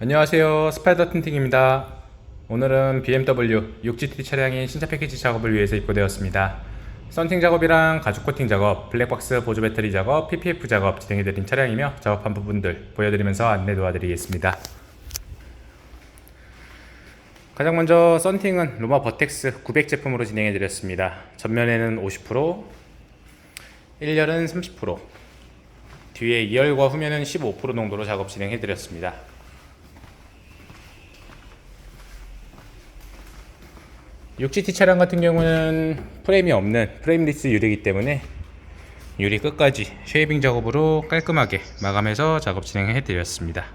안녕하세요. 스파이더 틴팅입니다. 오늘은 BMW 6GT 차량의 신차 패키지 작업을 위해서 입고되었습니다. 썬팅 작업이랑 가죽 코팅 작업, 블랙박스 보조 배터리 작업, PPF 작업 진행해드린 차량이며 작업한 부분들 보여드리면서 안내 도와드리겠습니다. 가장 먼저 썬팅은 로마 버텍스 900 제품으로 진행해드렸습니다. 전면에는 50% 1열은 30% 뒤에 2열과 후면은 15% 농도로 작업 진행해드렸습니다 육 g t 차량 같은 경우는 프레임이 없는 프레임리스 유리이기 때문에 유리 끝까지 쉐이빙 작업으로 깔끔하게 마감해서 작업 진행해 드렸습니다.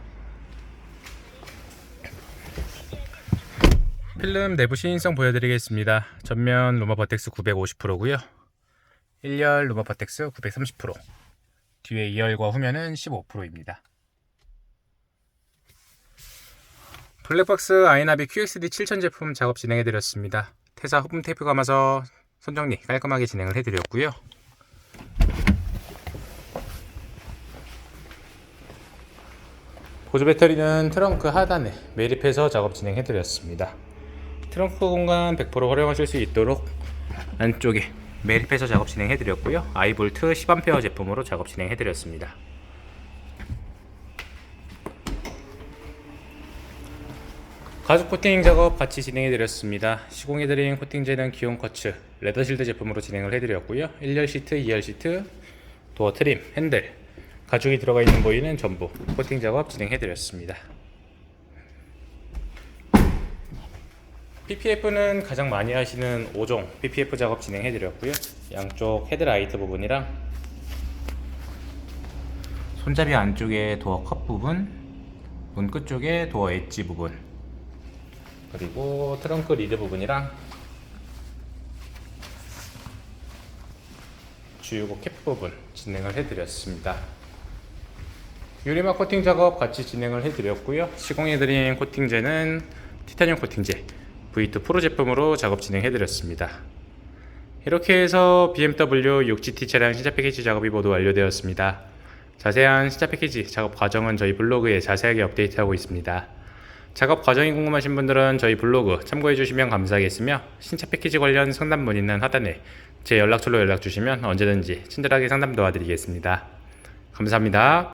필름 내부 시인성 보여드리겠습니다. 전면 로마 버텍스 950%고요. 1열 로마 버텍스 930%, 뒤에 2열과 후면은 15%입니다. 블랙박스 아이나비 QXD 7000 제품 작업 진행해 드렸습니다. 태사 호품 테이프 감아서 손정리 깔끔하게 진행을 해 드렸고요. 보조 배터리는 트렁크 하단에 매립해서 작업 진행해 드렸습니다. 트렁크 공간 100% 활용하실 수 있도록 안쪽에 매립해서 작업 진행해 드렸고요. 아이볼트 10A 제품으로 작업 진행해 드렸습니다. 가죽 코팅 작업 같이 진행해 드렸습니다. 시공해 드린 코팅제는 기온 커츠, 레더 실드 제품으로 진행을 해 드렸고요. 1열 시트, 2열 시트, 도어 트림, 핸들, 가죽이 들어가 있는 부위는 전부 코팅 작업 진행해 드렸습니다. PPF는 가장 많이 하시는 5종 PPF 작업 진행해 드렸고요. 양쪽 헤드라이트 부분이랑 손잡이 안쪽에 도어 컵 부분, 문 끝쪽에 도어 엣지 부분, 그리고 트렁크 리드 부분이랑 주유구 캡 부분 진행을 해드렸습니다. 유리막 코팅 작업 같이 진행을 해드렸고요. 시공해드린 코팅제는 티타늄 코팅제 V2 프로 제품으로 작업 진행해드렸습니다. 이렇게 해서 BMW 6GT 차량 신차 패키지 작업이 모두 완료되었습니다. 자세한 신차 패키지 작업 과정은 저희 블로그에 자세하게 업데이트하고 있습니다. 작업 과정이 궁금하신 분들은 저희 블로그 참고해 주시면 감사하겠으며 신차 패키지 관련 상담 문의는 하단에 제 연락처로 연락 주시면 언제든지 친절하게 상담 도와드리겠습니다. 감사합니다.